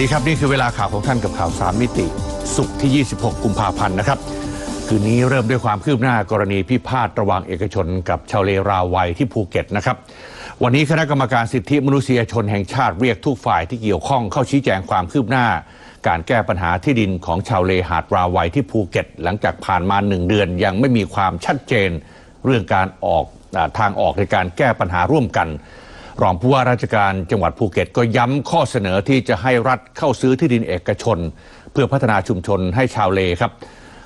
สวัสดีครับ นี่คือเวลาข่าวของท่านกับข่าวสามมิติ สุขที่ 26 กุมภาพันธ์นะครับ คืนนี้เริ่มด้วยความคืบหน้ากรณีพิพาทระหว่างเอกชนกับชาวเลราวัยที่ภูเก็ตนะครับ วันนี้คณะกรรมการสิทธิมนุษยชนแห่งชาติเรียกทุกฝ่ายที่เกี่ยวข้องเข้าชี้แจงความคืบหน้า การแก้ปัญหาที่ดินของชาวเลหาดราวัยที่ภูเก็ต หลังจากผ่านมาหนึ่งเดือน ยังไม่มีความชัดเจน เรื่องการออกทางออกในการแก้ปัญหาร่วมกัน รองผู้ว่าราชการจังหวัดภูเก็ตก็ย้ำข้อเสนอที่จะให้รัฐเข้าซื้อที่ดินเอกชน เพื่อพัฒนาชุมชนให้ชาวเลครับ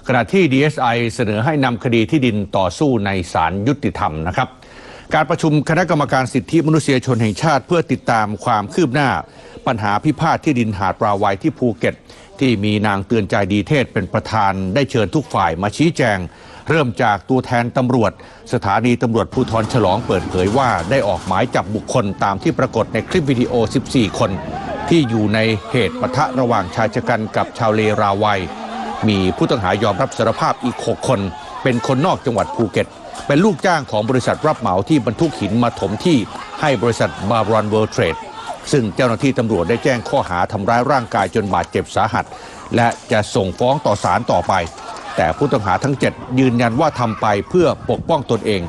ขณะที่ DSI เสนอให้นำคดีที่ดินต่อสู้ในศาลยุติธรรมนะครับ การประชุมคณะกรรมการสิทธิมนุษยชนแห่งชาติ เพื่อติดตามความคืบหน้า ปัญหาพิพาทที่ดินหาดปลาวัยที่ภูเก็ต ที่มีนางเตือนใจดีเทศเป็นประธานได้เชิญทุกฝ่ายมาชี้แจง เริ่มจากตัวแทนตำรวจ สถานีตำรวจภูธรฉลองเปิดเผยว่าได้ออกหมายจับบุคคลตามที่ปรากฏในคลิปวิดีโอ 14 คน ที่อยู่ในเหตุปะทะระหว่างชายชะกันกับชาวเลราวัย มีผู้ต้องหายอมรับสารภาพอีก 6 คน เป็นคนนอกจังหวัดภูเก็ต เป็นลูกจ้างของบริษัทรับเหมาที่บรรทุกหินมาถมที่ให้บริษัทบารอนเวิลด์เทรดซึ่งเจ้าหน้าที่ตำรวจได้แจ้งข้อหาทำร้ายร่างกายจนบาดเจ็บสาหัส และจะส่งฟ้องต่อศาลต่อไป แต่ผู้ต้องหาทั้ง 7 ยืนยันว่าทำไปเพื่อปกป้องตนเอง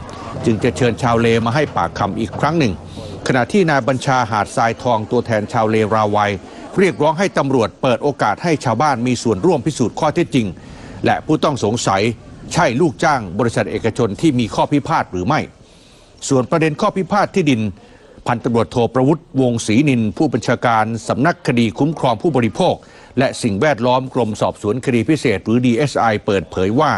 จึงจะเชิญชาวเลมาให้ปากคำอีกครั้งหนึ่ง ขณะที่นายบัญชาหาดทรายทองตัวแทนชาวเลราวัย เรียกร้องให้ตำรวจเปิดโอกาสให้ชาวบ้านมีส่วนร่วมพิสูจน์ข้อเท็จจริง และผู้ต้องสงสัยใช่ลูกจ้างบริษัทเอกชนที่มีข้อพิพาทหรือไม่ ส่วนประเด็นข้อพิพาทที่ดิน พันตำรวจโทประวุฒิวงศรีนิน ผู้บัญชาการสำนักคดีคุ้มครองผู้บริโภค และสิ่งแวดล้อมกรมสอบสวนคดีพิเศษ หรือ DSI เปิดเผยว่า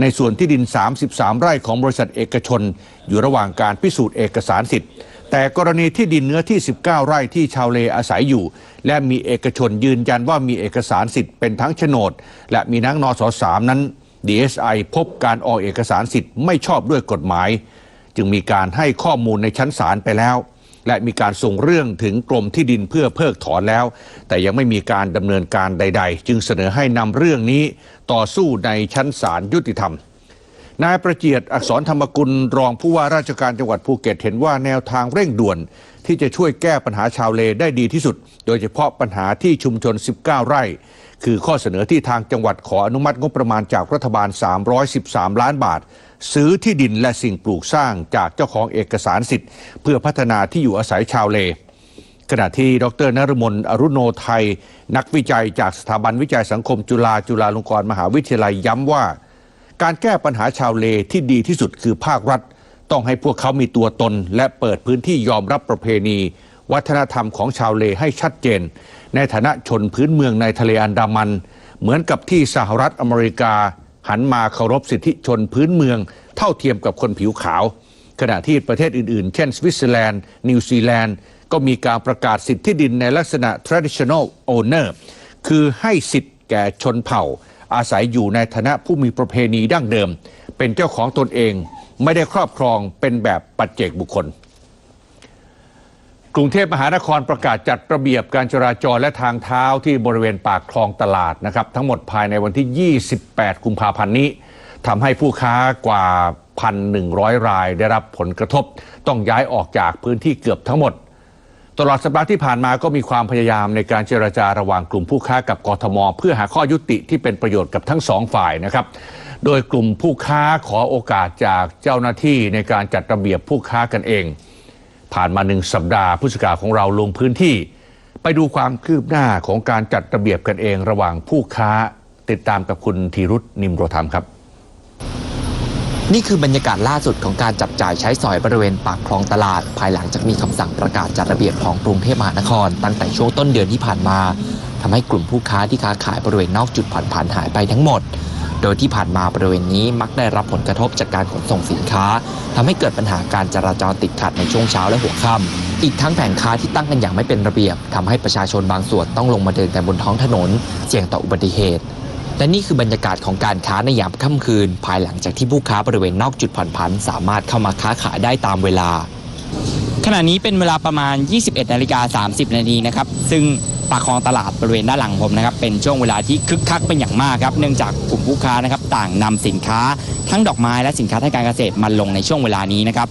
ในส่วนที่ดิน 33 ไร่ของบริษัทเอกชน อยู่ระหว่างการพิสูจน์เอกสารสิทธิ์แต่กรณีที่ดินเนื้อที่ 19 ไร่ที่ชาวเลอาศัยอยู่ และมีเอกชนยืนยันว่ามีเอกสารสิทธิ์เป็นทั้งโฉนด และมีนังนสสามนั้น DSI พบการออกเอกสารสิทธิ์ไม่ชอบด้วยกฎหมาย จึงมีการให้ข้อมูลในชั้นศาลไปแล้ว และมีการส่งเรื่องถึงกรมที่ดินเพื่อเพิกถอนแล้ว แต่ยังไม่มีการดำเนินการใด ๆ จึงเสนอให้นำเรื่องนี้ต่อสู้ในชั้นศาลยุติธรรมนายประเจียดอักษรธรรมกุลรองผู้ว่าราชการจังหวัดภูเก็ตเห็นว่าแนวทางเร่งด่วน ที่จะช่วยแก้ปัญหาชาวเลได้ดีที่สุด โดยเฉพาะปัญหาที่ชุมชน 19 ไร่ คือข้อเสนอที่ทางจังหวัดขออนุมัติงบประมาณจากรัฐบาล 313 ล้านบาท ซื้อที่ดินและสิ่งปลูกสร้างจากเจ้าของเอกสารสิทธิ์ เพื่อพัฒนาที่อยู่อาศัยชาวเล ขณะที่ดรนรมนอรุโนไทย นักวิจัยจากสถาบันวิจัยสังคมจุฬาจุฬาลงกรณ์มหาวิทยาลัยย้ำว่า การแก้ปัญหาชาวเลที่ดีที่สุดคือภาครัฐ ต้องให้พวกเขามีตัวตน และเปิดพื้นที่ยอมรับประเพณี วัฒนธรรมของชาวเลให้ชัดเจน ในฐานะชนพื้นเมืองในทะเลอันดามัน เหมือนกับที่สหรัฐอเมริกา หันมาเคารพสิทธิชนพื้นเมือง เท่าเทียมกับคนผิวขาว ขณะที่ประเทศอื่นๆ เช่นสวิตเซอร์แลนด์ นิวซีแลนด์ ก็มีการประกาศสิทธิดินในลักษณะ traditional owner คือให้สิทธิ์แก่ชนเผ่า อาศัยอยู่ในฐานะผู้มีประเพณีดั้งเดิม เป็นเจ้าของตนเองไม่ได้ครอบครองเป็นแบบปัจเจกบุคคล กรุงเทพมหานครประกาศจัดระเบียบการจราจรและทางเท้าที่บริเวณปากคลองตลาดนะครับ ทั้งหมดภายในวันที่ 28 กุมภาพันธ์นี้ทำให้ผู้ค้ากว่า 1,100 รายได้รับผลกระทบ ต้องย้ายออกจากพื้นที่เกือบทั้งหมด ตลอดสัปดาห์ที่ผ่านมาก็มีความพยายามในการเจรจาระหว่างกลุ่มผู้ค้ากับกทม เพื่อหาข้อยุติที่เป็นประโยชน์กับทั้งสองฝ่ายนะครับโดยกลุ่มผู้ค้าขอโอกาสจากเจ้าหน้าที่ในการจัดระเบียบผู้ค้ากันเอง ผ่านมาหนึ่งสัปดาห์ผู้สื่อข่าวของเราลงพื้นที่ ไปดูความคืบหน้าของการจัดระเบียบกันเองระหว่างผู้ค้าติดตามกับคุณธีรุษนิมโรธรรมครับ นี่คือบรรยากาศล่าสุดของการจับจ่ายใช้สอยบริเวณปากคลองตลาด ภายหลังจากมีคำสั่งประกาศจัดระเบียบของกรุงเทพมหานคร ตั้งแต่ช่วงต้นเดือนที่ผ่านมาทำให้กลุ่มผู้ค้าที่ค้าขายบริเวณนอกจุดผ่อนผันหายไปทั้งหมด โดยที่ผ่านมาบริเวณนี้มักได้รับผลกระทบจากการขนส่งสินค้าทำให้เกิดปัญหาการจราจรติดขัดในช่วงเช้าและหัวค่ำอีกทั้งแผงค้าที่ตั้งกันอย่างไม่เป็นระเบียบทำให้ประชาชนบางส่วนต้องลงมาเดินกันบนท้องถนน เสี่ยงต่ออุบัติเหตุและนี่คือบรรยากาศของการค้าในยามค่ำคืน ภายหลังจากที่ผู้ค้าบริเวณนอกจุดผ่อนผัน สามารถเข้ามาค้าขายได้ตามเวลา ขณะนี้เป็นเวลาประมาณ 21นาฬิกา30นาทีนะครับ ซึ่ง ปากคลองตลาดบริเวณด้านหลังผมนะครับเป็นช่วงเวลาที่คึกคักเป็นอย่างมากครับเนื่องจากกลุ่มผู้ค้านะครับต่างนำสินค้าทั้งดอกไม้และสินค้าทางการเกษตรมาลงในช่วงเวลานี้นะครับ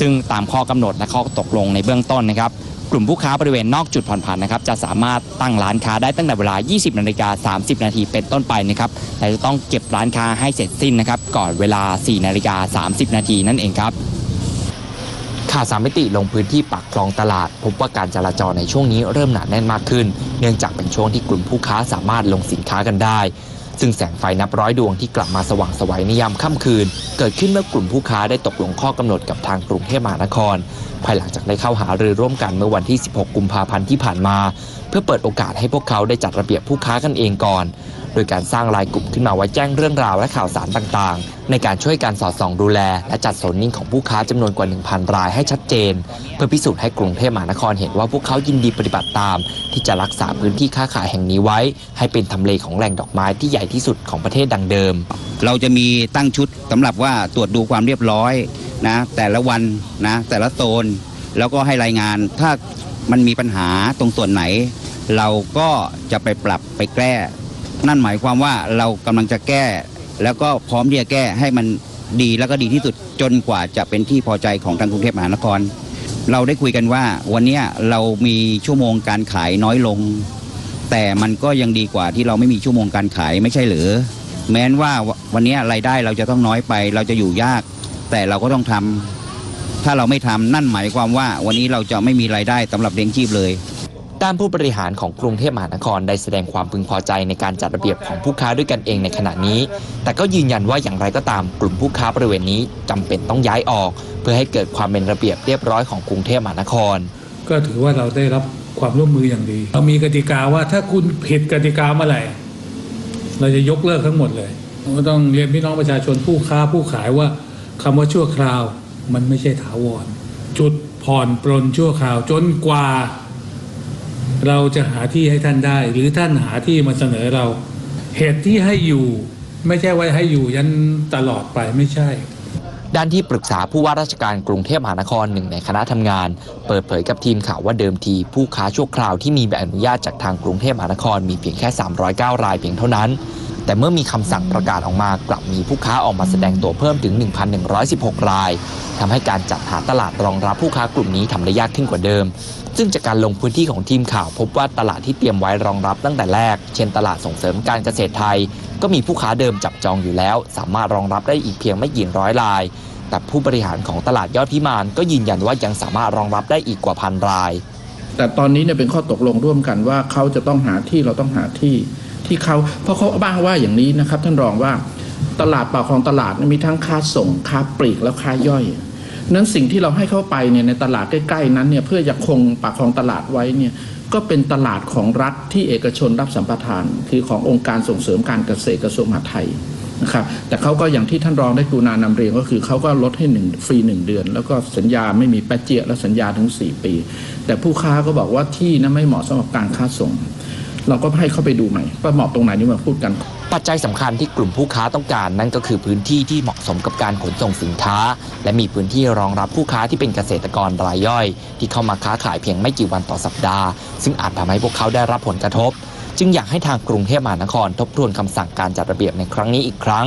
ซึ่งตามข้อกำหนดและข้อตกลงในเบื้องต้นนะครับกลุ่มผู้ค้าบริเวณนอกจุดผ่อนผันนะครับจะสามารถตั้งร้านค้าได้ตั้งแต่เวลา 20 นาฬิกา 30 นาทีเป็นต้นไปนะครับแต่จะต้องเก็บร้านค้าให้เสร็จสิ้นนะครับก่อนเวลา 4 นาฬิกา 30 นาทีนั่นเองครับ ข่าวสามมิติลงพื้นที่ปากคลองตลาด พบว่าการจราจรในช่วงนี้เริ่มหนาแน่นมากขึ้น เนื่องจากเป็นช่วงที่กลุ่มผู้ค้าสามารถลงสินค้ากันได้ ซึ่งแสงไฟนับร้อยดวงที่กลับมาสว่างไสวัยในยามค่ำคืน เกิดขึ้นเมื่อกลุ่มผู้ค้าได้ตกลงข้อกำหนดกับทางกรุงเทพมหานคร ภายหลังจากได้เข้าหารือร่วมกันเมื่อวันที่ 16 กุมภาพันธ์ที่ผ่านมา เพื่อเปิดโอกาสให้พวกเขาได้จัดระเบียบผู้ค้ากันเองก่อน โดยการสร้างรายกลุ่มขึ้นมาไว้แจ้งเรื่องราวและข่าวสารต่างๆ ในการช่วยการสอดส่องดูแล และจัดโซนนิ่งของผู้ค้าจำนวนกว่า 1,000 รายให้ชัดเจน เพื่อพิสูจน์ให้กรุงเทพมหานครเห็นว่าพวกเขายินดีปฏิบัติตาม ที่จะรักษาพื้นที่ค้าขายแห่งนี้ไว้ ให้เป็นทำเลของแหล่งดอกไม้ที่ใหญ่ที่สุดของประเทศดังเดิม เราจะมีตั้งชุดสำหรับว่าตรวจดูความเรียบร้อยนะแต่ละวันนะแต่ละโซนแล้วก็ให้รายงานถ้ามันมีปัญหาตรงส่วนไหน เราก็จะไปปรับไปแก้ นั่นหมายความว่าเรากำลังจะแก้ แล้วก็พร้อมที่จะแก้ให้มันดีแล้วก็ดีที่สุดจนกว่าจะเป็นที่พอใจของทางกรุงเทพมหานคร เราได้คุยกันว่าวันนี้เรามีชั่วโมงการขายน้อยลง แต่มันก็ยังดีกว่าที่เราไม่มีชั่วโมงการขายไม่ใช่หรือ แม้นว่าวันนี้รายได้เราจะต้องน้อยไป เราจะอยู่ยาก แต่เราก็ต้องทำถ้าเราไม่ทำนั่นหมายความว่า วันนี้เราจะไม่มีรายได้สำหรับเลี้ยงชีพเลย ด้านผู้บริหารของกรุงเทพมหานครได้แสดงความพึงพอใจในการจัดระเบียบของผู้ค้าด้วยกันเองในขณะนี้ แต่ก็ยืนยันว่าอย่างไรก็ตามกลุ่มผู้ค้าบริเวณนี้จำเป็นต้องย้ายออก เพื่อให้เกิดความเป็นระเบียบเรียบร้อยของกรุงเทพมหานคร ก็ถือว่าเราได้รับความร่วมมืออย่างดี เรามีกติกาว่าถ้าคุณผิดกติกาเมื่อไหร่เราจะยกเลิกทั้งหมดเลยก็ต้องเรียนพี่น้องประชาชนผู้ค้าผู้ขายว่าคำว่าชั่วคราวมันไม่ใช่ถาวรจุดผ่อนปลนชั่วคราวจนกว่า เราจะหาที่ให้ท่านได้ หรือท่านหาที่มาเสนอเรา เหตุที่ให้อยู่ ไม่ใช่ว่าให้อยู่ยันตลอดไปไม่ใช่ด้านที่ปรึกษาผู้ว่าราชการกรุงเทพมหานครหนึ่งในคณะทำงาน เปิดเผยกับทีมข่าวว่าเดิมที ผู้ค้าชั่วคราวที่มีใบอนุญาตจากทางกรุงเทพมหานครมีเพียงแค่ 309 รายเพียงเท่านั้น แต่เมื่อมีคำสั่งประกาศออกมากลับมีผู้ค้าออกมาแสดงตัวเพิ่มถึง 1,116 รายทำให้การจัดหาตลาดรองรับผู้ค้ากลุ่มนี้ทำได้ยากขึ้นกว่าเดิม ซึ่งจากการลงพื้นที่ของทีมข่าวพบว่าตลาดที่เตรียมไว้รองรับตั้งแต่แรก เช่นตลาดส่งเสริมการเกษตรไทย ก็มีผู้ค้าเดิมจับจองอยู่แล้ว สามารถรองรับได้อีกเพียงไม่กี่ร้อยราย แต่ผู้บริหารของตลาดยอดพิมานก็ยืนยันว่ายังสามารถรองรับได้อีกกว่าพันราย แต่ตอนนี้เนี่ยเป็นข้อตกลงร่วมกันว่าเขาจะต้องหาที่เราต้องหาที่ที่เขาเพราะเขาบ้างว่าอย่างนี้นะครับ ท่านรองว่าตลาดปากคลองตลาดมีทั้งค้าส่งค้าปลีกแล้วค้าย่อย นั้นสิ่งที่เราให้เข้าไปเนี่ยในตลาดใกล้ๆนั้นเนี่ยเพื่อจะคงปากคองตลาดไว้เนี่ยก็เป็นตลาดของรัฐที่เอกชนรับสัมปทาน คือขององค์การส่งเสริมการเกษตรกระทรวงมหาดไทยนะครับแต่เขาก็อย่างที่ท่านรองได้กรุณานำเรียนก็คือเขาก็ลดให้หนึ่งฟรีหนึ่งเดือน แล้วก็สัญญาไม่มีแปะเจียและสัญญาถึง 4 ปี แต่ผู้ค้าก็บอกว่าที่นั้นไม่เหมาะสำหรับการค้าส่ง เราก็ให้เขาไปดูใหม่ว่าเหมาะตรงไหนนี่มาพูดกัน ปัจจัยสำคัญที่กลุ่มผู้ค้าต้องการนั่นก็คือพื้นที่ที่เหมาะสมกับการขนส่งสินค้า และมีพื้นที่รองรับผู้ค้าที่เป็นเกษตรกรรายย่อย ที่เข้ามาค้าขายเพียงไม่กี่วันต่อสัปดาห์ ซึ่งอาจทำให้พวกเขาได้รับผลกระทบ จึงอยากให้ทางกรุงเทพมหานครทบทวนคำสั่งการจัดระเบียบในครั้งนี้อีกครั้ง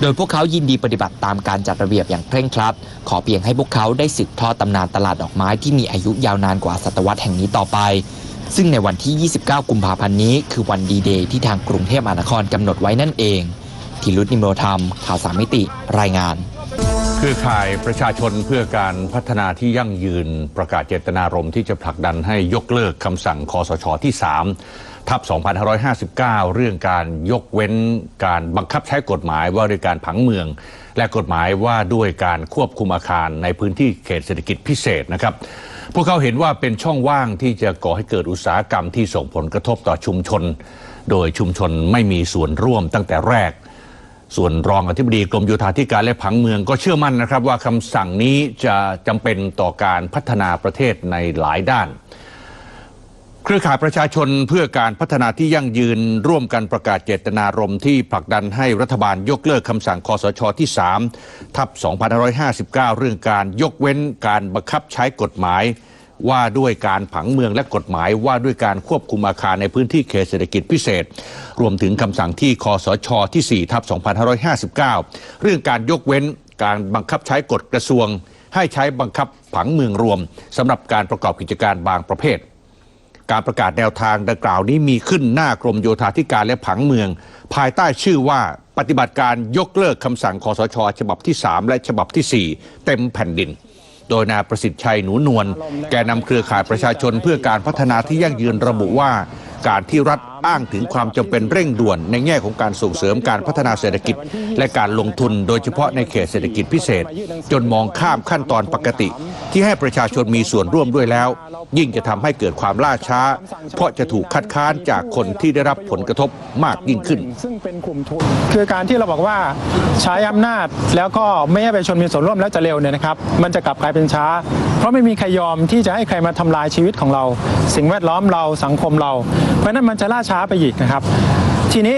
โดยพวกเขายินดีปฏิบัติตามการจัดระเบียบอย่างเคร่งครัด ขอเพียงให้พวกเขาได้สืบทอดตำนานตลาดดอกไม้ที่มีอายุยาวนานกว่าศตวรรษแห่งนี้ต่อไป ซึ่งในวันที่ 29 กุมภาพันธ์นี้ คือวันดีเดย์ที่ทางกรุงเทพมหานครกำหนดไว้นั่นเองธีรุธนิมโรธรรม ข่าวสามมิติ รายงานเครือข่ายประชาชนเพื่อการพัฒนาที่ยั่งยืนประกาศเจตนารมณ์ที่จะผลักดันให้ยกเลิกคำสั่งคอสชที่ 3 ทับ 2559 เรื่องการยกเว้นการบังคับใช้กฎหมายว่าด้วยการผังเมือง และกฎหมายว่าด้วยการควบคุมอาคารในพื้นที่เขตเศรษฐกิจพิเศษนะครับ พวกเขาเห็นว่าเป็นช่องว่างที่จะก่อให้เกิดอุตสาหกรรมที่ส่งผลกระทบต่อชุมชน โดยชุมชนไม่มีส่วนร่วมตั้งแต่แรก ส่วนรองอธิบดีกรมโยธาธิการและผังเมืองก็เชื่อมั่นนะครับว่าคำสั่งนี้จะจำเป็นต่อการพัฒนาประเทศในหลายด้าน เครือข่ายประชาชนเพื่อการพัฒนาที่ยั่งยืนร่วมกันประกาศเจตนารมณ์ที่ผลักดันให้รัฐบาลยกเลิกคำสั่งคอสชที่ 3 ทับ 2559 เรื่องการยกเว้นการบังคับใช้กฎหมาย ว่าด้วยการผังเมืองและกฎหมายว่าด้วยการควบคุมอาคารในพื้นที่เขตเศรษฐกิจพิเศษ รวมถึงคำสั่งที่คอสชที่4ทับ2559 เรื่องการยกเว้นการบังคับใช้กฎกระทรวง ให้ใช้บังคับผังเมืองรวมสำหรับการประกอบกิจการบางประเภท การประกาศแนวทางดังกล่าวนี้มีขึ้นหน้ากรมโยธาธิการและผังเมือง ภายใต้ชื่อว่าปฏิบัติการยกเลิกคำสั่งคอสช ฉบับที่ 3 และฉบับทีสี่4 เต็มแผ่นดิน โดยนายประสิทธิ์ชัยหนูนวลแกนนำเครือข่ายประชาชนเพื่อการพัฒนาที่ยั่งยืนระบุว่า การที่รัฐ อ้างถึงความจำเป็นเร่งด่วน ในแง่ของการส่งเสริมการพัฒนาเศรษฐกิจ และการลงทุนโดยเฉพาะในเขตเศรษฐกิจพิเศษ จนมองข้ามขั้นตอนปกติ ที่ให้ประชาชนมีส่วนร่วมด้วยแล้ว ยิ่งจะทำให้เกิดความล่าช้า เพราะจะถูกคัดค้านจากคนที่ได้รับผลกระทบมากยิ่งขึ้น ซึ่งเป็นกลุ่มทุนคือการที่เราบอกว่าใช้อำนาจแล้วก็ไม่ให้ประชาชนมีส่วนร่วมแล้วจะเร็วเนี่ยนะครับมันจะกลับกลายเป็นช้า เพราะไม่มีใครยอมที่จะให้ใครมาทำลายชีวิตของเรา สิ่งแวดล้อมเราสังคมเรา เพราะนั้นมันจะล่าช้าไปอีกนะครับ ทีนี้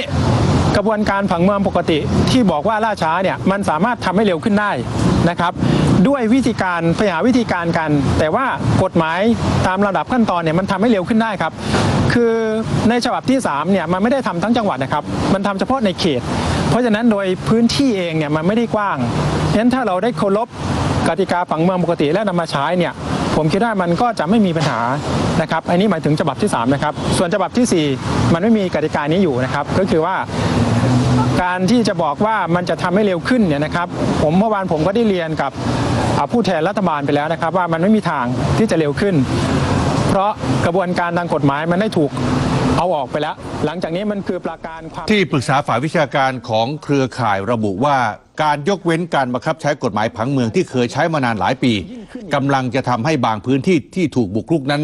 กระบวนการผังเมืองปกติที่บอกว่าล่าช้าเนี่ยมันสามารถทำให้เร็วขึ้นได้นะครับ ด้วยวิธีการไปหามวิธีการกัน แต่ว่ากฎหมายตามระดับขั้นตอนเนี่ยมันทำให้เร็วขึ้นได้ครับ คือในฉบับที่3เนี่ยมันไม่ได้ทำทั้งจังหวัดนะครับ มันทำเฉพาะในเขต เพราะฉะนั้นโดยพื้นที่เองเนี่ยมันไม่ได้กว้างฉะนั้นถ้าเราได้เคารพกติกาผังเมืองปกติและนำมาใช้เนี่ย ผมคิดว่ามันก็จะไม่มีปัญหานะครับอันนี้หมายถึงฉบับที่3นะครับส่วนฉบับทีสี่4 มันไม่มีกติกานี้อยู่นะครับ ก็คือว่าการที่จะบอกว่ามันจะทำให้เร็วขึ้นเนี่ยนะครับ ผมเมื่อวานผมก็ได้เรียนกับผู้แทนรัฐบาลไปแล้วนะครับ ว่ามันไม่มีทางที่จะเร็วขึ้น เพราะกระบวนการทางกฎหมายมันได้ถูก เอาออกไปแล้ว หลังจากนี้มันคือประการความที่ปรึกษาฝ่ายวิชาการของเครือข่ายระบุว่าการยกเว้นการบังคับใช้กฎหมายผังเมืองที่เคยใช้มานานหลายปีกำลังจะทำให้บางพื้นที่ที่ถูกบุกรุกนั้น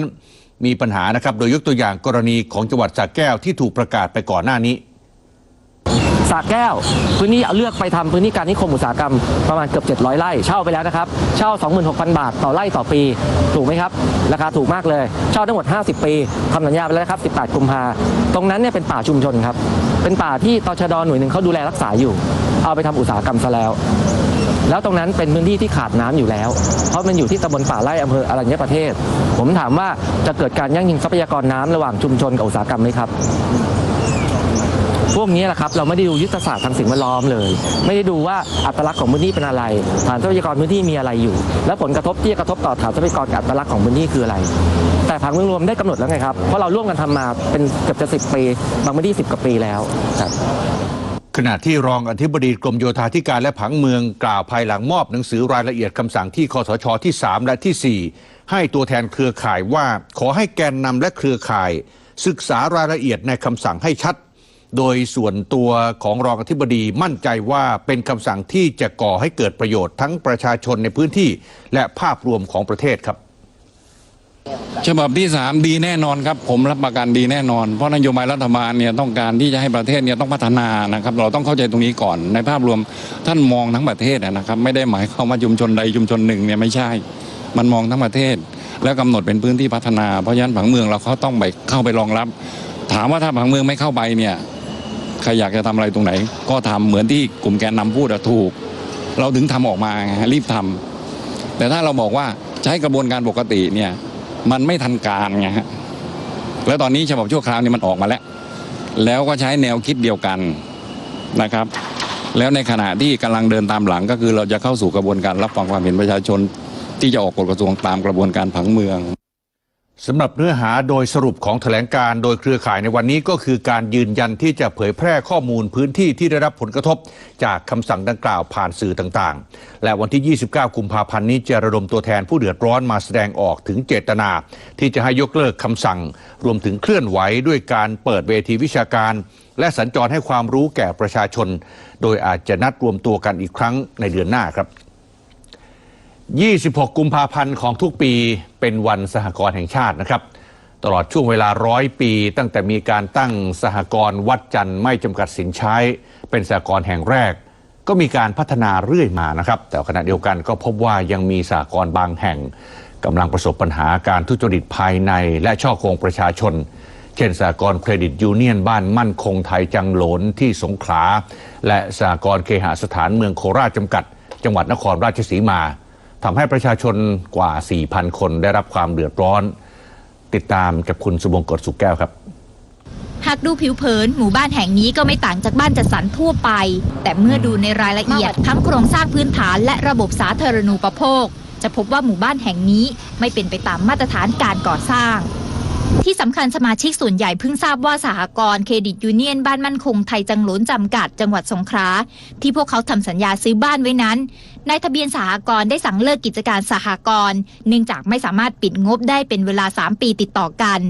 มีปัญหานะครับ โดยยกตัวอย่างกรณีของจังหวัดสระแก้วที่ถูกประกาศไปก่อนหน้านี้ สระแก้ว พื้นที่เอาเลือกไปทำพื้นที่การนิคมอุตสาหกรรมประมาณเกือบ 700 ไร่เช่าไปแล้วนะครับ เช่า 26,000 บาทต่อไร่ต่อปี ถูกไหมครับ ราคาถูกมากเลย เช่าทั้งหมด 50 ปีทำสัญญาไปแล้วนะครับ 18 กุมภาตรงนั้นเนี่ยเป็นป่าชุมชนครับ เป็นป่าที่ตชดหน่วยหนึ่งเขาดูแลรักษาอยู่ เอาไปทำอุตสาหกรรมซะแล้ว แล้วตรงนั้นเป็นพื้นที่ที่ขาดน้ำอยู่แล้ว เพราะมันอยู่ที่ตำบลป่าไร่อำเภออรัญญประเทศ ผมถามว่าจะเกิดการยั่งยืนทรัพยากรน้ำระหว่างชุมชนกับอุตสาหกรรมไหมครับ พวกนี้แหละครับเราไม่ได้ดูยุทธศาสตร์ทางสิ่งแวดล้อมเลย ไม่ได้ดูว่าอัตลักษณ์ของพื้นที่เป็นอะไร ฐานทรัพยากรพื้นที่มีอะไรอยู่ และผลกระทบที่จะกระทบต่อฐานทรัพยากรอัตลักษณ์ของพื้นที่คืออะไร แต่ผังเมืองรวมได้กำหนดแล้วไงครับเพราะเราร่วมกันทำมาเป็นเกือบจะสิบปี บางพื้นที่สิบกว่าปีแล้วครับขณะที่รองอธิบดีกรมโยธาธิการและผังเมืองกล่าวภายหลังมอบหนังสือรายละเอียดคำสั่งที่คอสชที่ 3 และทีสี่4 ให้ตัวแทนเครือข่ายว่า ขอให้แกนนำและเครือข่าย ศึกษารายละเอียดในคำสั่งให้ชัด โดยส่วนตัวของรองอธิบดีมั่นใจว่าเป็นคำสั่งที่จะก่อให้เกิดประโยชน์ทั้งประชาชนในพื้นที่และภาพรวมของประเทศครับ ฉบับที่ 3 ดีแน่นอนครับ ผมรับประกันดีแน่นอน เพราะนโยบายรัฐบาลเนี่ยต้องการที่จะให้ประเทศเนี่ยต้องพัฒนานะครับ เราต้องเข้าใจตรงนี้ก่อนในภาพรวมท่านมองทั้งประเทศนะครับ ไม่ได้หมายความว่าชุมชนใดชุมชนหนึ่งเนี่ยไม่ใช่ มันมองทั้งประเทศ แล้วกำหนดเป็นพื้นที่พัฒนาเพราะฉะนั้นผังเมืองเราเขาต้องไปเข้าไปรองรับ ถามว่าถ้าผังเมืองไม่เข้าไปเนี่ย ใครอยากจะทำอะไรตรงไหน ก็ทำเหมือนที่กลุ่มแกนนำพูดถูก เราถึงทำออกมาไงรีบทำแต่ถ้าเราบอกว่าใช้กระบวนการปกติเนี่ยมันไม่ทันการไงฮะแล้วตอนนี้ฉบับชั่วคราวนี่มันออกมาแล้ว แล้วก็ใช้แนวคิดเดียวกันนะครับ แล้วในขณะที่กำลังเดินตามหลังก็คือเราจะเข้าสู่กระบวนการรับฟังความเห็นประชาชน ที่จะออกกฎกระทรวงตามกระบวนการผังเมือง สำหรับเนื้อหาโดยสรุปของแถลงการโดยเครือข่ายในวันนี้ก็คือการยืนยันที่จะเผยแพร่ข้อมูลพื้นที่ที่ได้รับผลกระทบ จากคำสั่งดังกล่าวผ่านสื่อต่างๆ และวันที่ 29 กุมภาพันธ์นี้จะระดมตัวแทนผู้เดือดร้อนมาแสดงออกถึงเจตนา ที่จะให้ยกเลิกคำสั่ง รวมถึงเคลื่อนไหวด้วยการเปิดเวทีวิชาการ และสัญจรให้ความรู้แก่ประชาชน โดยอาจจะนัดรวมตัวกันอีกครั้งในเดือนหน้าครับ 26 กุมภาพันธ์ของทุกปีเป็นวันสหกรณ์แห่งชาตินะครับ ตลอดช่วงเวลาร้อยปี ตั้งแต่มีการตั้งสหกรณ์วัดจันทร์ไม่จำกัดสินใช้ เป็นสหกรณ์แห่งแรก ก็มีการพัฒนาเรื่อยมานะครับ แต่ขณะเดียวกันก็พบว่ายังมีสหกรณ์บางแห่งกำลังประสบปัญหาการทุจริตภายในและช่อโกงประชาชน เช่นสหกรณ์เครดิตยูเนียนบ้านมั่นคงไทยจังหลนที่สงขลาและสหกรณ์เคหสถานเมืองโคราชจำกัด จังหวัดนครราชสีมา ทำให้ประชาชนกว่า 4,000 คนได้รับความเดือดร้อน ติดตามกับคุณสุบงกฎสุขแก้วครับ หากดูผิวเผินหมู่บ้านแห่งนี้ก็ไม่ต่างจากบ้านจัดสรรทั่วไป แต่เมื่อดูในรายละเอียดทั้งโครงสร้างพื้นฐานและระบบสาธารณูปโภค จะพบว่าหมู่บ้านแห่งนี้ไม่เป็นไปตามมาตรฐานการก่อสร้างที่สำคัญสมาชิกส่วนใหญ่เพิ่งทราบว่าสหกรณ์เครดิตยูเนียนบ้านมั่นคงไทยจังหลนจำกัดจังหวัดสงขลาที่พวกเขาทำสัญญาซื้อบ้านไว้นั้น นายทะเบียนสหกรณ์ได้สั่งเลิกกิจการสหกรณ์เนื่องจากไม่สามารถปิดงบได้เป็นเวลา 3 ปีติดต่อกัน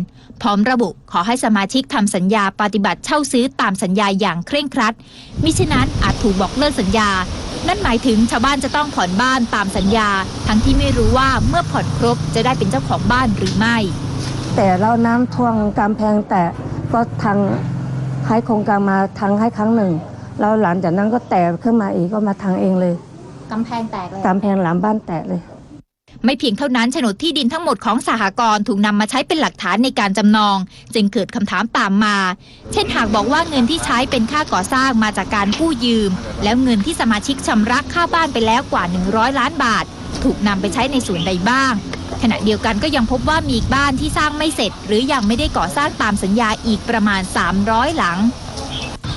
พร้อมระบุขอให้สมาชิกทำสัญญาปฏิบัติเช่าซื้อตามสัญญาอย่างเคร่งครัด มิฉะนั้นอาจถูกบอกเลิกสัญญา นั่นหมายถึงชาวบ้านจะต้องผ่อนบ้านตามสัญญา ทั้งที่ไม่รู้ว่าเมื่อผ่อนครบจะได้เป็นเจ้าของบ้านหรือไม่ แต่เราน้ำท่วมกำแพงแต่ก็ทางให้โครงการมาทางให้ครั้งหนึ่งแล้วหลังจากนั้นก็แตกขึ้นมาอีกก็มาทางเองเลย กำแพงแตกเลย กำแพงหลังบ้านแตกเลย ไม่เพียงเท่านั้นโฉนดที่ดินทั้งหมดของสหกรณ์ถูกนำมาใช้เป็นหลักฐานในการจำนอง จึงเกิดคำถามตามมา เช่นหากบอกว่าเงินที่ใช้เป็นค่าก่อสร้างมาจากการกู้ยืม แล้วเงินที่สมาชิกชำระค่าบ้านไปแล้วกว่า 100 ล้านบาท ถูกนำไปใช้ในส่วนใดบ้าง ขณะเดียวกันก็ยังพบว่ามีอีกบ้านที่สร้างไม่เสร็จ หรือยังไม่ได้ก่อสร้างตามสัญญาอีกประมาณ 300 หลัง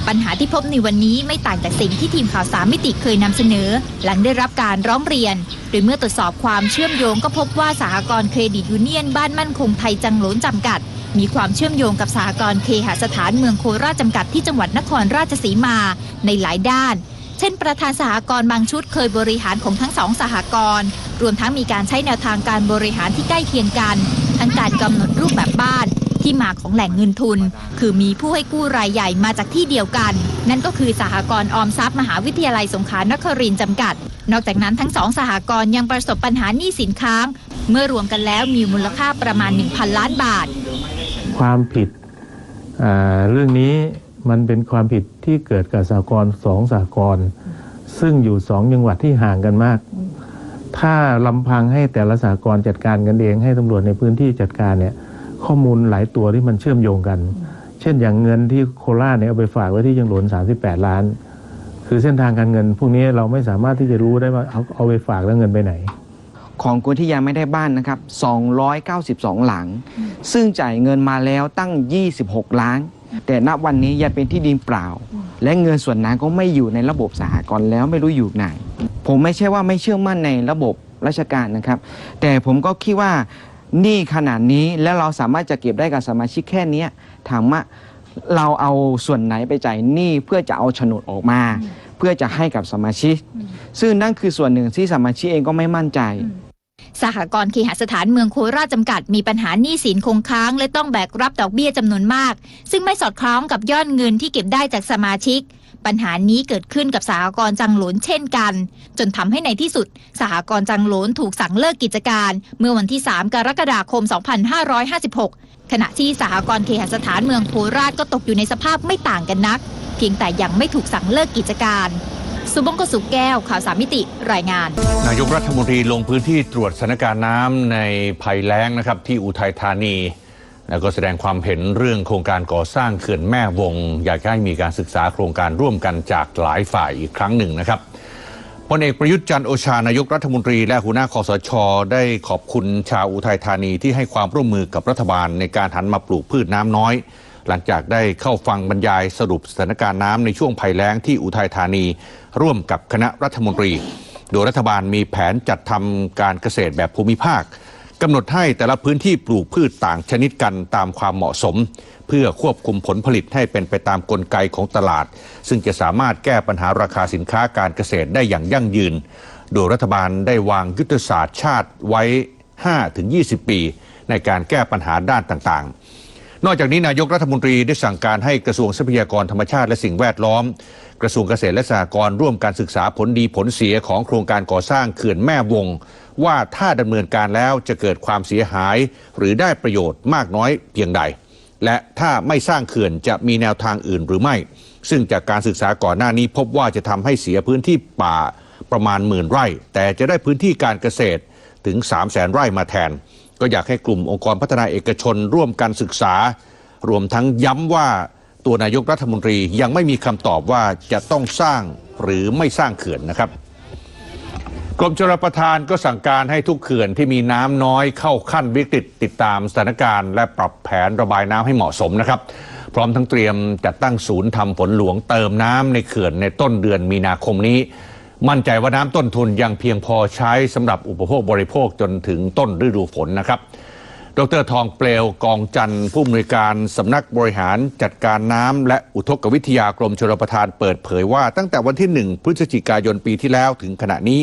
ปัญหาที่พบในวันนี้ไม่ต่างจากสิ่งที่ทีมข่าวสามมิติเคยนำเสนอ หลังได้รับการร้องเรียน โดยเมื่อตรวจสอบความเชื่อมโยงก็พบว่าสหกรณ์เครดิตยูเนียนบ้านมั่นคงไทยจังหลนจำกัด มีความเชื่อมโยงกับสหกรณ์เคหสถานเมืองโคราชจำกัดที่จังหวัดนครราชสีมาในหลายด้าน เช่น ประธานสหกรณ์บางชุดเคยบริหารของทั้งสองสหกรณ์รวมทั้งมีการใช้แนวทางการบริหารที่ใกล้เคียงกัน ทั้งการกำหนดรูปแบบบ้าน ที่มาของแหล่งเงินทุน คือมีผู้ให้กู้รายใหญ่มาจากที่เดียวกัน นั่นก็คือสหกรณ์ออมทรัพย์มหาวิทยาลัยสงขลานครินทร์จำกัด นอกจากนั้นทั้งสองสหกรณ์ยังประสบปัญหาหนี้สินค้าง เมื่อรวมกันแล้วมีมูลค่าประมาณ 1,000 ล้านบาท ความผิดเรื่องนี้มันเป็นความผิดที่เกิดกับสากลสองสากลซึ่งอยู่สองจังหวัดที่ห่างกันมาก ถ้าลำพังให้แต่ละสากลจัดการกันเองให้ตำรวจในพื้นที่จัดการเนี่ย ข้อมูลหลายตัวที่มันเชื่อมโยงกัน เช่นอย่างเงินที่โคราชเนี่ยเอาไปฝากไว้ที่ยังหลวน38 ล้าน คือเส้นทางการเงิน พวกนี้เราไม่สามารถที่จะรู้ได้ว่าเอาเอาไปฝากแล้วเงินไปไหน ของคนที่ยังไม่ได้บ้านนะครับ 292 หลัง ซึ่งจ่ายเงินมาแล้วตั้ง 26 ล้าน แต่ณวันนี้ยังเป็นที่ดินเปล่า และเงินส่วนนั้นก็ไม่อยู่ในระบบสหกรณ์แล้วไม่รู้อยู่ไหน ผมไม่ใช่ว่าไม่เชื่อมั่นในระบบราชการนะครับ แต่ผมก็คิดว่า หนี่ขนาดนี้แล้วเราสามารถจะเก็บได้กับสมาชิกแค่เนี้ยถามว่าเราเอาส่วนไหนไปจ่ายหนี้เพื่อจะเอาโฉนดออกมา เพื่อจะให้กับสมาชิก ซึ่งนั่นคือส่วนหนึ่งที่สมาชิกเองก็ไม่มั่นใจ สหกรณ์เคหสถานเมืองโคราชจำกัดมีปัญหาหนี้สินคงค้าง และต้องแบกรับดอกเบี้ยจำนวนมาก ซึ่งไม่สอดคล้องกับยอดเงินที่เก็บได้จากสมาชิก ปัญหานี้เกิดขึ้นกับสหกรณ์จังหลนเช่นกัน จนทำให้ในที่สุด สหกรณ์จังหลนถูกสั่งเลิกกิจการ เมื่อวันที่ 3 กรกฎาคม 2556 ขณะที่สหกรณ์เคหสถานเมืองโคราชก็ตกอยู่ในสภาพไม่ต่างกันนัก เพียงแต่ยังไม่ถูกสั่งเลิกกิจการ สุบงกสุแก้ว ข่าวสามมิติรายงาน นายกรัฐมนตรีลงพื้นที่ตรวจสถานการณ์น้ำในภัยแล้งนะครับ ที่อุทัยธานี แล้วก็แสดงความเห็นเรื่องโครงการก่อสร้างเขื่อนแม่วง อยากให้มีการศึกษาโครงการร่วมกันจากหลายฝ่ายอีกครั้งหนึ่งนะครับพลเอกประยุทธ์จันโอชานายกรัฐมนตรี และหัวหน้าคอสช ได้ขอบคุณชาวอุทัยธานีที่ให้ความร่วมมือกับรัฐบาลในการหันมาปลูกพืชน้ำน้อย หลังจากได้เข้าฟังบรรยายสรุปสถานการณ์น้ำในช่วงภัยแล้งที่อุทัยธานี ร่วมกับคณะรัฐมนตรี โดยรัฐบาลมีแผนจัดทำการเกษตรแบบภูมิภาคกำหนดให้แต่ละพื้นที่ปลูกพืชต่างชนิดกันตามความเหมาะสม เพื่อควบคุมผลผลิตให้เป็นไปตามกลไกของตลาด ซึ่งจะสามารถแก้ปัญหาราคาสินค้าการเกษตรได้อย่างยั่งยืน โดยรัฐบาลได้วางยุทธศาสตร์ชาติไว้ 5-20 ปี ในการแก้ปัญหาด้านต่างๆ นอกจากนี้นายกรัฐมนตรีได้สั่งการให้กระทรวงทรัพยากรธรรมชาติและสิ่งแวดล้อม กระทรวงเกษตรและสหกรณ์ร่วมการศึกษาผลดีผลเสียของโครงการก่อสร้างเขื่อนแม่วง ว่าถ้าดำเนินการแล้วจะเกิดความเสียหาย หรือได้ประโยชน์มากน้อยเพียงใด และถ้าไม่สร้างเขื่อนจะมีแนวทางอื่นหรือไม่ ซึ่งจากการศึกษาก่อนหน้านี้พบว่าจะทำให้เสียพื้นที่ป่าประมาณหมื่นไร่ แต่จะได้พื้นที่การเกษตรถึง 3 0 0แสนไร่มาแทน ก็อยากให้กลุ่มองค์กรพัฒนาเอกชนร่วมกันศึกษา รวมทั้งย้ำว่าตัวนายกรัฐมนตรียังไม่มีคำตอบว่าจะต้องสร้างหรือไม่สร้างเขื่อนนะครับ กรมชลประทานก็สั่งการให้ทุกเขื่อนที่มีน้ำน้อยเข้าขั้นวิกฤตติดตามสถานการณ์ และปรับแผนระบายน้ำให้เหมาะสมนะครับ พร้อมทั้งเตรียมจัดตั้งศูนย์ทำฝนหลวงเติมน้ำในเขื่อนในต้นเดือนมีนาคมนี้ มั่นใจว่าน้ำต้นทุนยังเพียงพอใช้สำหรับอุปโภคบริโภคจนถึงต้นฤดูฝนนะครับ ดรทองเปลวกองจันทร์ผู้อำนวยการสำนักบริหารจัดการน้ำและอุทกวิทยากรมชลประทานเปิดเผยว่า ตั้งแต่วันที่ 1 พฤศจิกายนปีที่แล้วถึงขณะนี้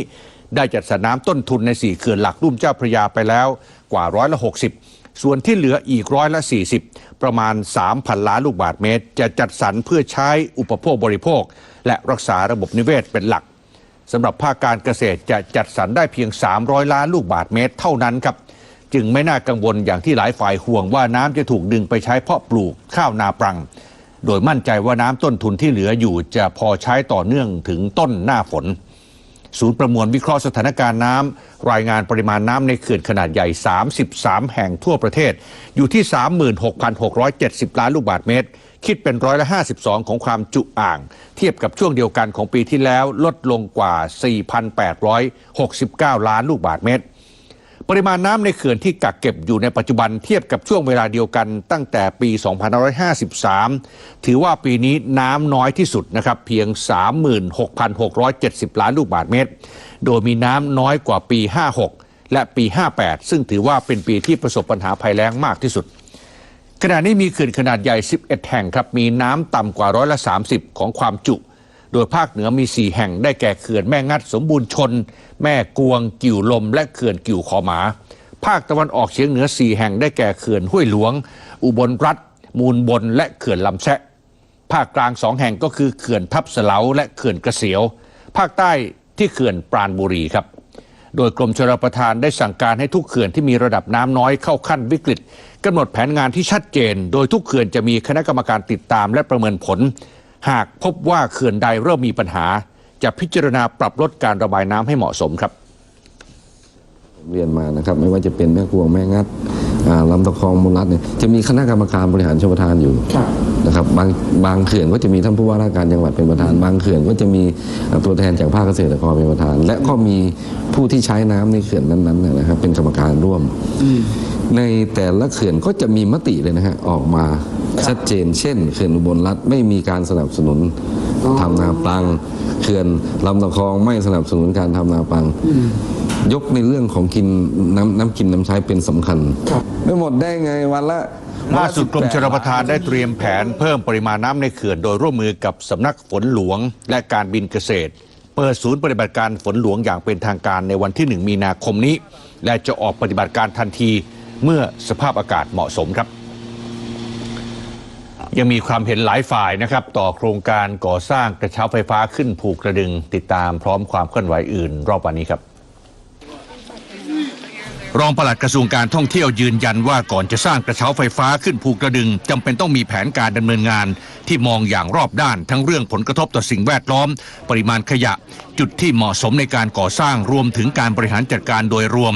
ได้จัดสรรน้ำต้นทุนใน 4 เขื่อนหลักรุ่มเจ้าพระยาไปแล้วกว่าร้อยละ60ส่วนที่เหลืออีกร้อยละ 40 ประมาณ 3,000 ล้านลูกบาทเมตร จะจัดสรรเพื่อใช้อุปโภคบริโภค และรักษาระบบนิเวศเป็นหลัก สำหรับภาคการเกษตรจะจัดสรรได้เพียง 300 ล้านลูกบาทเมตรเท่านั้นครับ จึงไม่น่ากังวลอย่างที่หลายฝ่ายห่วงว่าน้ำจะถูกดึงไปใช้เพาะปลูกข้าวนาปรัง โดยมั่นใจว่าน้ำต้นทุนที่เหลืออยู่จะพอใช้ต่อเนื่องถึงต้นหน้าฝน ศูนย์ประมวลวิเคราะห์สถานการณ์น้ำรายงานปริมาณน้ำในเขื่อนขนาดใหญ่ 33 แห่งทั่วประเทศ อยู่ที่ 36,670 ล้านลูกบาทเมตร คิดเป็นร้อยละ 52 ของความจุอ่าง เทียบกับช่วงเดียวกันของปีที่แล้วลดลงกว่า 4,869 ล้านลูกบาทเมตร ปริมาณน้ำในเขื่อนที่กักเก็บอยู่ในปัจจุบันเทียบกับช่วงเวลาเดียวกันตั้งแต่ปี 2553 ถือว่าปีนี้น้ำน้อยที่สุดนะครับเพียง 36,670 ล้านลูกบาทเมตร โดยมีน้ำน้อยกว่าปี 56 และปี 58 ซึ่งถือว่าเป็นปีที่ประสบปัญหาภัยแล้งมากที่สุด ขณะนี้มีเขื่อนขนาดใหญ่ 11 แห่งครับมีน้ำต่ำกว่าร้อยละ 30 ของความจุ โดยภาคเหนือมี 4 แห่งได้แก่เขื่อนแม่งัดสมบูรณ์ชน แม่กวง กิ่วลม และเขื่อนกิ่วขอหมา ภาคตะวันออกเฉียงเหนือ 4 แห่งได้แก่เขื่อนห้วยหลวง อุบลรัฐ มูลบน และเขื่อนลำแซะ ภาคกลางสองแห่งก็คือเขื่อนทับเสลาและเขื่อนกระเสียว ภาคใต้ที่เขื่อนปราณบุรีครับ โดยกรมชลประทานได้สั่งการให้ทุกเขื่อนที่มีระดับน้ำน้อยเข้าขั้นวิกฤตกำหนดแผนงานที่ชัดเจน โดยทุกเขื่อนจะมีคณะกรรมการติดตามและประเมินผล หากพบว่าเขื่อนใดเริ่มมีปัญหา จะพิจารณาปรับลดการระบายน้ำให้เหมาะสมครับเรียนมานะครับไม่ว่าจะเป็นแม่กวงแม่งัดอ่าลำตะคองมูลรัฐเนี่ยจะมีคณะกรรมการบริหารชลประทานอยู่นะครับบางบางเขื่อนก็จะมีท่านผู้ว่าราชการจังหวัดเป็นประธาน บางเขื่อนก็จะมีอ่าตัวแทนจากภาคเกษตรกรเป็นประธาน และก็มีผู้ที่ใช้น้ำในเขื่อนนั้นๆเนี่ยนะครับเป็นกรรมการร่วม ในแต่ละเขื่อนก็จะมีมติเลยนะฮะออกมาชัดเจน เช่นเขื่อนอุบลรัฐไม่มีการสนับสนุนทำนาปลังเขื่อนลำตะคองไม่สนับสนุนการทำนาปลัง ยกในเรื่องของกินน้ำน้ำกินน้ำใช้เป็นสำคัญ ไม่หมดได้ไงวันละล่าสุดกรมชลประทานได้เตรียมแผนเพิ่มปริมาณน้ำในเขื่อนโดยร่วมมือกับสำนักฝนหลวงและการบินเกษตร เปิดศูนย์ปฏิบัติการฝนหลวงอย่างเป็นทางการในวันที่ 1 มีนาคมนี้ และจะออกปฏิบัติการทันที เมื่อสภาพอากาศเหมาะสมครับ ยังมีความเห็นหลายฝ่ายนะครับ ต่อโครงการก่อสร้างกระเช้าไฟฟ้าขึ้นภูกระดึง ติดตามพร้อมความเคลื่อนไหวอื่น รอบวันนี้ครับรองปลัดกระทรวงการท่องเที่ยวยืนยันว่าก่อนจะสร้างกระเช้าไฟฟ้าขึ้นภูกระดึงจำเป็นต้องมีแผนการดำเนินงาน ที่มองอย่างรอบด้านทั้งเรื่องผลกระทบต่อสิ่งแวดล้อม ปริมาณขยะ จุดที่เหมาะสมในการก่อสร้างรวมถึงการบริหารจัดการโดยรวม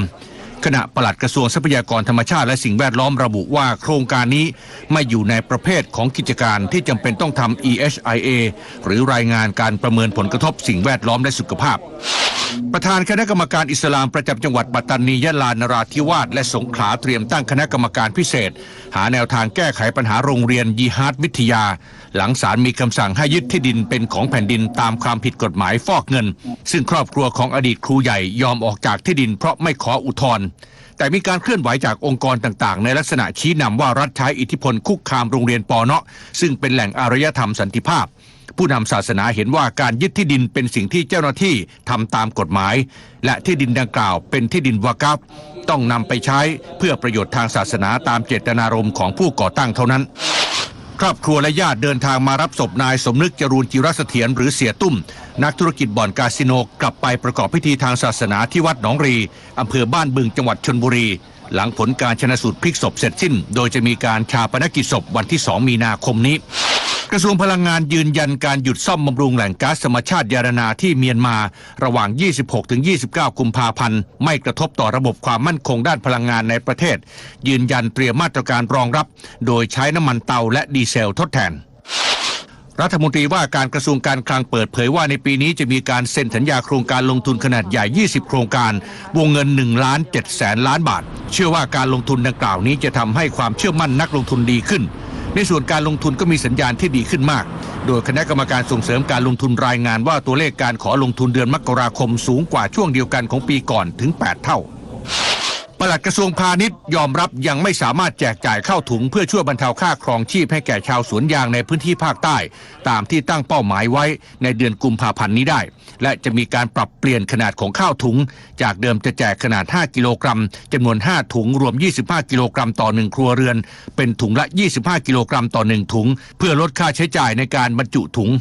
ขณะปลัดกระทรวงทรัพยากรธรรมชาติและสิ่งแวดล้อมระบุว่าโครงการนี้ไม่อยู่ในประเภทของกิจการที่จำเป็นต้องทำ EHIA หรือรายงานการประเมินผลกระทบสิ่งแวดล้อมและสุขภาพ ประธานคณะกรรมการอิสลามประจำจังหวัดปัตตานียะลานราธิวาสและสงขลาเตรียมตั้งคณะกรรมการพิเศษ หาแนวทางแก้ไขปัญหาโรงเรียนยีฮาดวิทยา หลังศาลมีคำสั่งให้ยึดที่ดินเป็นของแผ่นดินตามความผิดกฎหมายฟอกเงิน ซึ่งครอบครัวของอดีตครูใหญ่ยอมออกจากที่ดินเพราะไม่ขออุทธรณ์แต่มีการเคลื่อนไหวจากองค์กรต่างๆ ในลักษณะชี้นำว่ารัฐใช้อิทธิพลคุกคามโรงเรียนปอเนาะซึ่งเป็นแหล่งอารยธรรมสันติภาพ ผู้นำศาสนาเห็นว่าการยึดที่ดินเป็นสิ่งที่เจ้าหน้าที่ทำตามกฎหมาย และที่ดินดังกล่าวเป็นที่ดินวากัฟต้องนำไปใช้เพื่อประโยชน์ทางศาสนาตามเจตนารมณ์ของผู้ก่อตั้งเท่านั้น ครอบครัวและญาติเดินทางมารับศพนายสมนึกจรูนจิรเสถียรหรือเสียตุ้ม นักธุรกิจบ่อนคาสิโนกลับไปประกอบพิธีทางศาสนาที่วัดหนองรีอำเภอบ้านบึงจังหวัดชนบุรีหลังผลการชนะสูตรพลิกศพเสร็จสิ้น โดยจะมีการชาปนกิจศพวันที่ 2 มีนาคมนี้ กระทรวงพลังงานยืนยันการหยุดซ่อมบำรุงแหล่งก๊าซธรรมชาติยานานาที่เมียนมา ระหว่าง 26-29 กุมภาพันธ์ ไม่กระทบต่อระบบความมั่นคงด้านพลังงานในประเทศ ยืนยันเตรียมมาตรการรองรับ โดยใช้น้ำมันเตาและดีเซลทดแทนรัฐมนตรีว่าการกระทรวงการคลังเปิดเผยว่าในปีนี้จะมีการเซ็นสัญญาโครงการลงทุนขนาดใหญ่ 20 โครงการ วงเงิน1ล้าน7แสนล้านบาท เชื่อว่าการลงทุนดังกล่าวนี้จะทำให้ความเชื่อมั่นนักลงทุนดีขึ้น ในส่วนการลงทุนก็มีสัญญาณที่ดีขึ้นมาก โดยคณะกรรมการส่งเสริมการลงทุนรายงานว่าตัวเลขการขอลงทุนเดือนมกราคมสูงกว่าช่วงเดียวกันของปีก่อนถึง 8 เท่า ปลัดกระทรวงพาณิชย์ยอมรับยังไม่สามารถแจกจ่ายเข้าถุงเพื่อช่วยบรรเทาค่าครองชีพให้แก่ชาวสวนยางในพื้นที่ภาคใต้ ตามที่ตั้งเป้าหมายไว้ในเดือนกุมภาพันธ์นี้ได้ และจะมีการปรับเปลี่ยนขนาดของข้าวถุง จากเดิมจะแจกขนาด 5 กิโลกรัมจำนวน 5 ถุงรวม 25 กิโลกรัมต่อ 1 ครัวเรือน เป็นถุงละ 25 กิโลกรัมต่อ 1 ถุง เพื่อลดค่าใช้จ่ายในการบรรจุถุง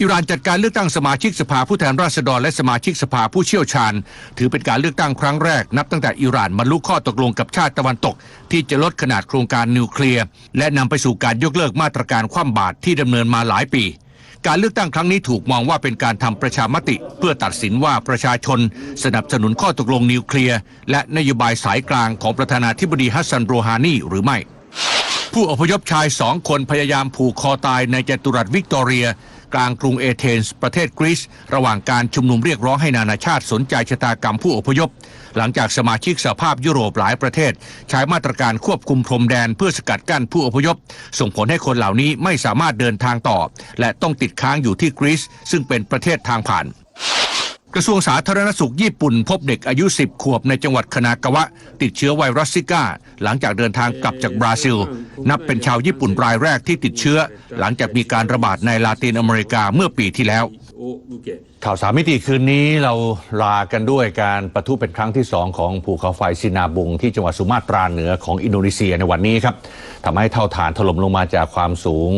อิหร่านจัดการเลือกตั้งสมาชิกสภาผู้แทนราษฎรและสมาชิกสภาผู้เชี่ยวชาญ ถือเป็นการเลือกตั้งครั้งแรกนับตั้งแต่อิหร่านบรรลุข้อตกลงกับชาติตะวันตก ที่จะลดขนาดโครงการนิวเคลียร์และนำไปสู่การยกเลิกมาตรการคว่ำบาตรที่ดำเนินมาหลายปี การเลือกตั้งครั้งนี้ถูกมองว่าเป็นการทำประชามติ เพื่อตัดสินว่าประชาชน สนับสนุนข้อตกลงนิวเคลียร์และนโยบายสายกลางของประธานาธิบดีฮัสซันโรฮานีหรือไม่ ผู้อพยพชายสองคนพยายามผูกคอตายในจตุรัสวิกตอเรีย กลางกรุงเอเธนส์ประเทศกรีซระหว่างการชุมนุมเรียกร้องให้นานาชาติสนใจชะตากรรมผู้อพยพ หลังจากสมาชิกสหภาพยุโรปหลายประเทศ ใช้มาตรการควบคุมพรมแดนเพื่อสกัดกั้นผู้อพยพ ส่งผลให้คนเหล่านี้ไม่สามารถเดินทางต่อ และต้องติดค้างอยู่ที่กรีซซึ่งเป็นประเทศทางผ่าน กระทรวงสาธารณสุขญี่ปุ่น พบเด็กอายุ 10 ขวบในจังหวัดคานากาวะ ติดเชื้อไวรัสซิก้า หลังจากเดินทางกลับจากบราซิล นับเป็นชาวญี่ปุ่นรายแรกที่ติดเชื้อ หลังจากมีการระบาดในลาตินอเมริกาเมื่อปีที่แล้ว ข่าวสามมิติคืนนี้เราลากันด้วยการประทุเป็นครั้งที่สองของภูเขาไฟซินาบุง ที่จังหวัดสุมาตราเหนือของอินโดนีเซียในวันนี้ครับทำให้เท่าฐานถล่มลงมาจากความสูง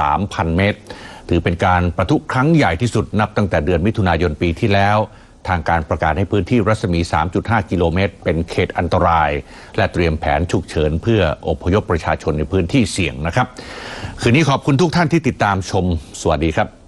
3,000 เมตร ถือเป็นการประทุครั้งใหญ่ที่สุดนับตั้งแต่เดือนมิถุนายนปีที่แล้ว ทางการประกาศให้พื้นที่รัศมี 3.5 กิโลเมตร เป็นเขตอันตราย และเตรียมแผนฉุกเฉินเพื่ออพยพประชาชนในพื้นที่เสี่ยงนะครับ คืนนี้ขอบคุณทุกท่านที่ติดตามชม สวัสดีครับ